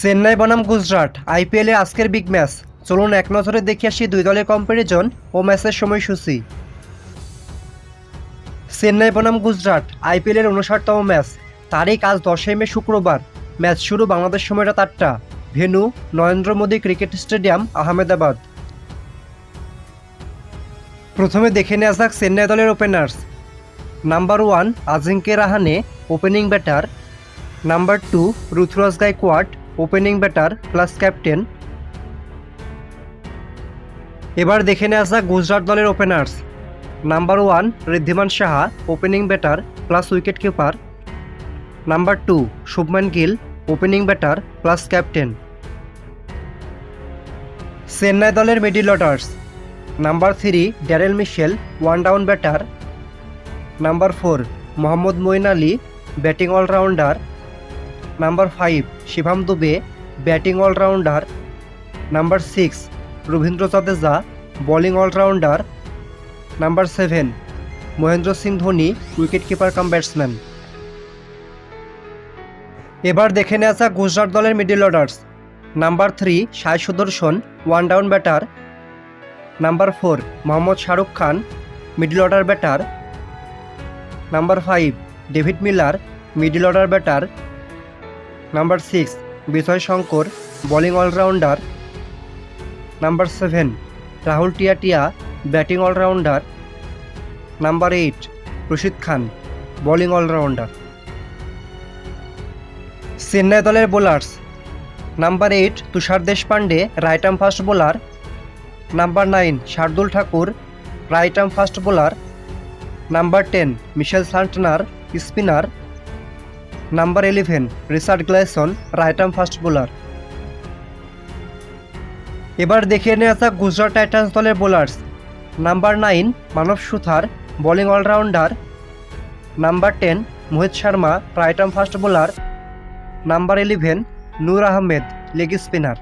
চেন্নাই বনাম গুজরাট, আইপিএলে আজকের বিগ ম্যাচ চলুন এক নজরে দেখে আসি দুই দলের কম্প্যারিজন ও ম্যাচের সময়সূচি। চেন্নাই বনাম গুজরাট, আইপিএলের উনষাটতম ম্যাচ তারিখ আজ দশই মে শুক্রবার। ম্যাচ শুরু বাংলাদেশ সময় রাত আটটা। Venue, Narendra Modi cricket stadium, Ahmedabad. প্রথমে দেখে নেওয়া যাক চেন্নাই দলের openers number one Ajinkya Rahane opening batter number two Ruturaj Gaikwad opening batter plus captain. এবার দেখে নেওয়া যাক গুজরাট দলের openers. Number one, Wriddhiman Saha, opening batter plus wicket keeper. Number two, Shubman Gill, opening batter plus captain. Chennai দলের middle orders. Number three, Daryl Mitchell, one down batter. Number four, Mohammad Moeen Ali, batting allrounder number five Shivam Dube batting allrounder. Number six Ravindra Jadeja, bowling allrounder. Number seven Mahendra Singh Dhoni wicket keeper cum batsman এবার দেখে নেওয়া যাক গুজরাট দলের middle orders number three Sai Sudharsan one down batter number four Mohammad Shahrukh Khan middle order batter number five David Miller middle order batter number six, Vijay Shankar bowling allrounder number seven, Rahul Tewatia batting allrounder number eight, Rashid Khan bowling allrounder Chennai দলের bowlers number eight, Tushar Deshpande right arm fast bowler number nine, Shardul Thakur right arm fast bowler number ten, Mitchell Santner spinner number eleven Richard Gleeson, right arm fast bowler. এবার দেখিয়ে নেওয়া যাক Gujarat Titans দলের bowlers. Number nine Manav Suthar, bowling allrounder. Number ten Mohit Sharma, right arm fast bowler. Number eleven Noor Ahmad, leg spinner.